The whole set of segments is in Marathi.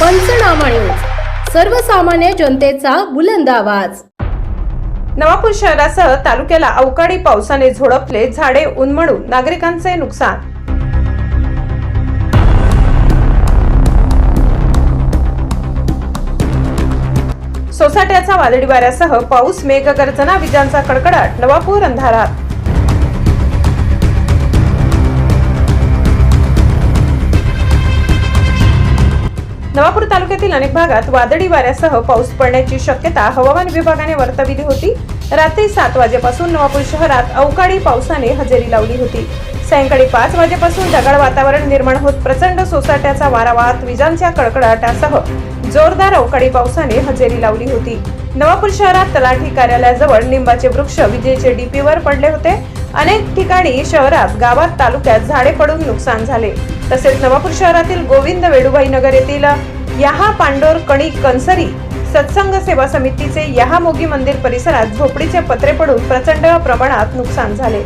पंचनामा न्यूज. सर्वसामान्य जनतेचा बुलंद आवाज. नवापूर शहरासह तालुक्याला अवकाळी पावसाने झोडपले झाडे उन्मळून नागरिकांचे नुकसान. सोसाट्याचा वादळी वाऱ्यासह पाऊस मेघगर्जना विजांचा कडकडाट नवापूर अंधारात. नवापूर तालुक्यातील अनेक भागात वादळी वाऱ्यासह पाऊस पडण्याची शक्यता हवामान विभागाने वर्तविली होती. रात्री सात वाजेपासून नवापूर शहरात अवकाळी पावसाने हजेरी लावली होती. सायंकाळी पाच वाजेपासून ढगाळ वातावरण निर्माण होत प्रचंड सोसाट्याचा वारा वाहत विजांच्या कडकडाटासह जोरदार अवकाळी पावसाने हजेरी लावली होती. नवापूर शहरात तलाठी कार्यालयाजवळ लिंबाचे वृक्ष विजेचे डीपीवर पडले होते. अनेक ठिकाणी शहरात गावात तालुक्यात झाडे पडून नुकसान झाले. तसेच नवापूर शहरातील गोविंद वेडूबाई नगर येथील यहा पांडोर कणी कनसरी सत्संग सेवा समितीचे यहा मोगी मंदिर परिसरात झोपडीचे पत्रे पडून प्रचंड प्रमाणात नुकसान झाले.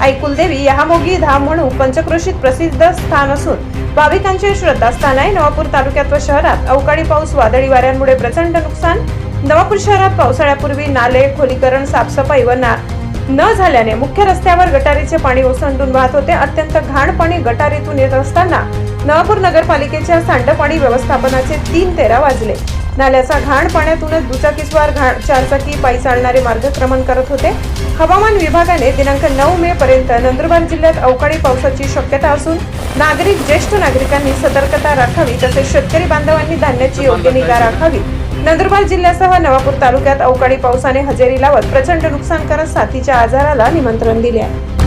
ऐकुलदेवी कुलदेवी यहामोगी धाम म्हणून पंचक्रोशीत प्रसिद्ध स्थान असून भाविकांचे श्रद्धास्थान आहे नवापूर तालुक्यात व शहरात अवकाळी पाऊस वादळी वाऱ्यांमुळे प्रचंड नुकसान. नवापूर शहरात पावसाळ्यापूर्वी नाले खोलीकरण साफसफाई व ना न झाल्याने मुख्य रस्त्यावर गटारीचे पाणी ओसंडून वाहत होते. अत्यंत घाण पाणी गटारीतून येत असताना नवापूर नगरपालिकेच्या सांडपाणी व्यवस्थापनाचे तीन तेरा वाजले. नाल्याचा घाण पाण्यातूनच दुचाकीस्वार घाण चारचाकी पायी चालणारे मार्गक्रमण करत होते. हवामान विभागाने दिनांक नऊ मे पर्यंत नंदुरबार जिल्ह्यात अवकाळी पावसाची शक्यता असून नागरिक ज्येष्ठ नागरिकांनी सतर्कता राखावी तसेच शेतकरी बांधवांनी धान्याची योग्य निगा राखावी. नंदुरबार जिल्ह्यासह नवापूर तालुक्यात अवकाळी पावसाने हजेरी लावत प्रचंड नुकसान करत साथीच्या आजाराला निमंत्रण दिले आहे.